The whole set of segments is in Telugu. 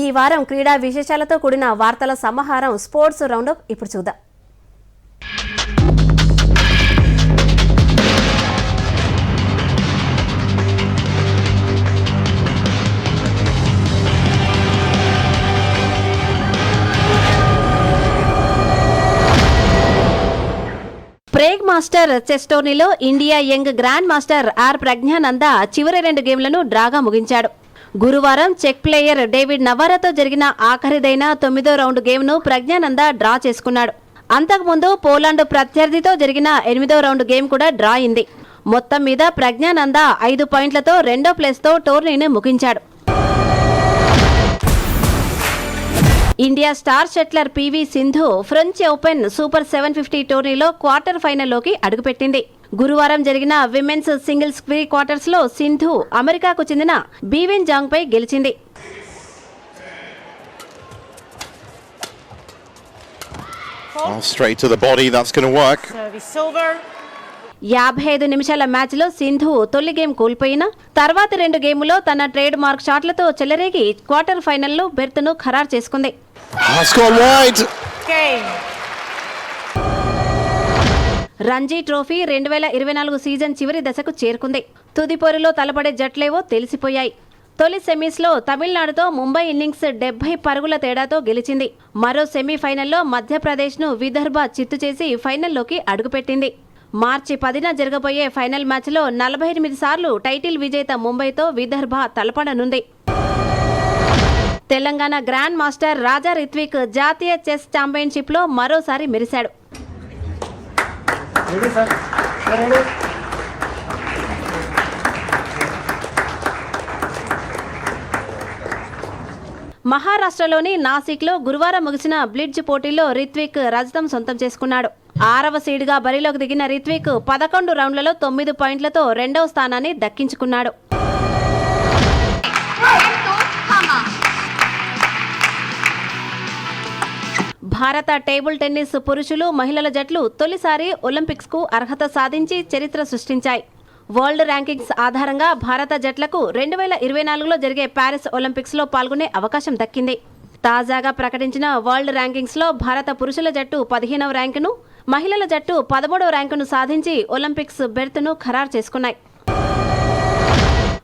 ఈ వారం క్రీడా విశేషాలతో కూడిన వార్తల సమాహారం స్పోర్ట్స్ రౌండప్ ఇప్పుడు చూద్దాం. ప్రేగ్ మాస్టర్ చెస్ టోర్నీలో India young grand master R Praggnanandhaa చివరి రెండు గేమ్లను డ్రాగా ముగించాడు. గురువారం చెక్ ప్లేయర్ డేవిడ్ నవారాతో జరిగిన ఆఖరిదైన తొమ్మిదో రౌండ్ గేమ్ను ప్రజ్ఞానంద డ్రా చేసుకున్నాడు. అంతకుముందు పోలాండ్ ప్రత్యర్థితో జరిగిన ఎనిమిదో రౌండ్ గేమ్ కూడా డ్రా అయింది. మొత్తం మీద ప్రజ్ఞానంద ఐదు పాయింట్లతో రెండో ప్లేస్తో టోర్నీని ముగించాడు. India star shuttler P V Sindhu French Open super seven fifty టోర్నీలో క్వార్టర్ ఫైనల్లోకి అడుగుపెట్టింది గురువారం జరిగిన విమెన్స్ సింగిల్స్ ప్రీ క్వార్టర్స్లో సింధు అమెరికాకు చెందిన బీవిన్ జాంగ్ పై గెలిచింది Oh, straight to the body, that's going to work. Service silver. యాభై ఐదు నిమిషాల మ్యాచ్లో సింధు తొలి గేమ్ కోల్పోయినా తర్వాతి రెండు గేములో తన ట్రేడ్ మార్క్ షాట్లతో చెలరేగి క్వార్టర్ ఫైనల్లో బెర్త్ను ఖరారు చేసుకుంది. రంజీ ట్రోఫీ రెండు వేల ఇరవై నాలుగు సీజన్ చివరి దశకు చేరుకుంది. తుది పొరిలో తలపడే జట్లేవో తెలిసిపోయాయి. తొలి సెమీస్లో తమిళనాడుతో ముంబై ఇన్నింగ్స్ డెబ్బై పరుగుల తేడాతో గెలిచింది. మరో సెమీఫైనల్లో మధ్యప్రదేశ్ను విదర్భ చిత్తు చేసి ఫైనల్లోకి అడుగుపెట్టింది. మార్చి పదిన జరగబోయే ఫైనల్ మ్యాచ్లో నలభై ఎనిమిది సార్లు టైటిల్ విజేత ముంబైతో విదర్భ తలపడనుంది. తెలంగాణ గ్రాండ్ మాస్టర్ రాజా రిత్విక్ జాతీయ చెస్ ఛాంపియన్షిప్లో మరోసారి మెరిశాడు. మహారాష్ట్రలోని నాసిక్లో గురువారం ముగిసిన బ్లిడ్జ్ పోటీలో రిత్విక్ రజతం సొంతం చేసుకున్నాడు. ఆరవ సీడ్గా బరిలోకి దిగిన రిత్విక్ పదకొండు రౌండ్లలో తొమ్మిది పాయింట్లతో రెండవ స్థానాన్ని దక్కించుకున్నాడు. భారత టేబుల్ టెన్నిస్ పురుషులు మహిళల జట్లు తొలిసారి ఒలింపిక్స్కు అర్హత సాధించి చరిత్ర సృష్టించాయి. వరల్డ్ ర్యాంకింగ్స్ ఆధారంగా భారత జట్లకు రెండు వేల ఇరవై నాలుగులో జరిగే ప్యారిస్ ఒలింపిక్స్లో పాల్గొనే అవకాశం దక్కింది. తాజాగా ప్రకటించిన వరల్డ్ ర్యాంకింగ్స్లో భారత పురుషుల జట్టు పదిహేనవ ర్యాంకును మహిళల జట్టు పదమూడవ ర్యాంకును సాధించి ఒలింపిక్స్ బెర్త్ను ఖరారు చేసుకున్నాయి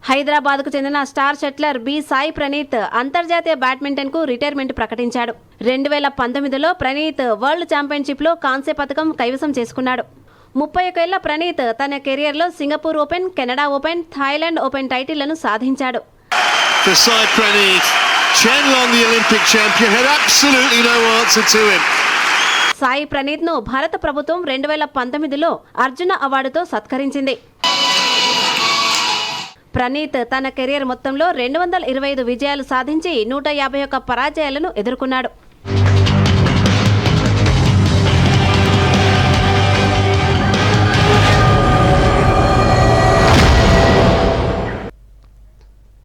హైదరాబాద్కు చెందిన star shuttler B Sai Praneeth అంతర్జాతీయ బ్యాడ్మింటన్కు రిటైర్మెంట్ ప్రకటించాడు రెండు వేల పంతొమ్మిదిలో ప్రణీత్ వరల్డ్ ఛాంపియన్షిప్లో కాంస్య పథకం కైవసం చేసుకున్నాడు ముప్పై ఒకేళ్ళ ప్రణీత్ తన కెరియర్లో Singapore Open Canada Open Thailand Open టైటిళ్ళను సాధించాడు. Chen Long, the Olympic champion, had absolutely no answer to him. Sai ప్రణీత్ను భారత ప్రభుత్వం రెండు వేల పంతొమ్మిదిలో అర్జున అవార్డుతో సత్కరించింది. ప్రణీత్ తన కెరియర్ మొత్తంలో రెండు వందల ఇరవై ఐదు విజయాలు సాధించి నూట యాభై ఒక్క పరాజయాలను ఎదుర్కొన్నాడు.